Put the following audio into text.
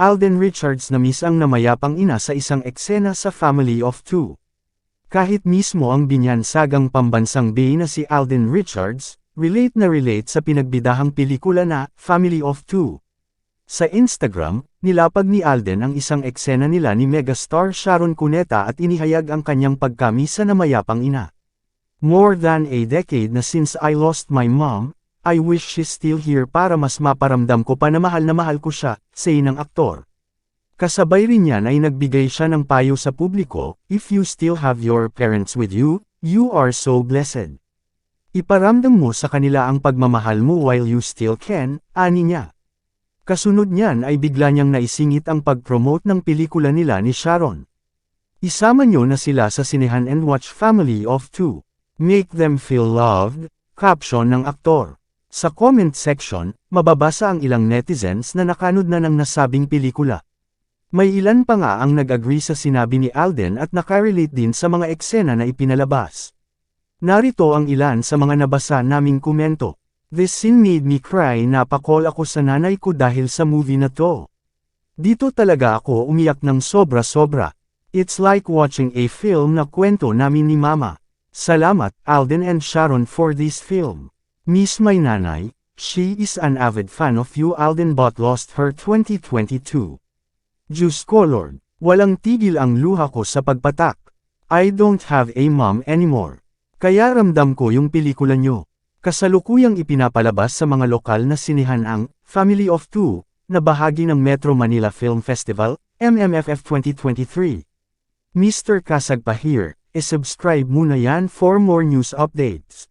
Alden Richards na miss ang namayapang ina sa isang eksena sa Family of Two. Kahit mismo ang binyansagang pambansang bay na si Alden Richards, relate na relate sa pinagbidahang pelikula na Family of Two. Sa Instagram, nilapag ni Alden ang isang eksena nila ni megastar Sharon Cuneta at inihayag ang kanyang pagkami sa namayapang ina. More than a decade na since I lost my mom, I wish she's still here para mas maparamdam ko pa na mahal na mahal ko siya, say ng aktor. Kasabay rin yan ay nagbigay siya ng payo sa publiko, if you still have your parents with you, you are so blessed. Iparamdam mo sa kanila ang pagmamahal mo while you still can, ani niya. Kasunod niyan ay bigla niyang naisingit ang pag-promote ng pelikula nila ni Sharon. Isama niyo na sila sa sinehan and watch Family of Two. Make them feel loved, caption ng aktor. Sa comment section, mababasa ang ilang netizens na nakanood na ng nasabing pelikula. May ilan pa nga ang nag-agree sa sinabi ni Alden at nakarelate din sa mga eksena na ipinalabas. Narito ang ilan sa mga nabasa naming komento. This scene made me cry napakol ako sa nanay ko dahil sa movie na to. Dito talaga ako umiyak ng sobra-sobra. It's like watching a film na kwento namin ni mama. Salamat, Alden and Sharon for this film. Miss my nanay, she is an avid fan of you Alden but lost her 2022. Diyos ko Lord, walang tigil ang luha ko sa pagpatak. I don't have a mom anymore. Kaya ramdam ko yung pelikula nyo. Kasalukuyang ipinapalabas sa mga lokal na sinihan ang Family of Two, na bahagi ng Metro Manila Film Festival, MMFF 2023. Mr. Kasag pa here, e-subscribe muna yan for more news updates.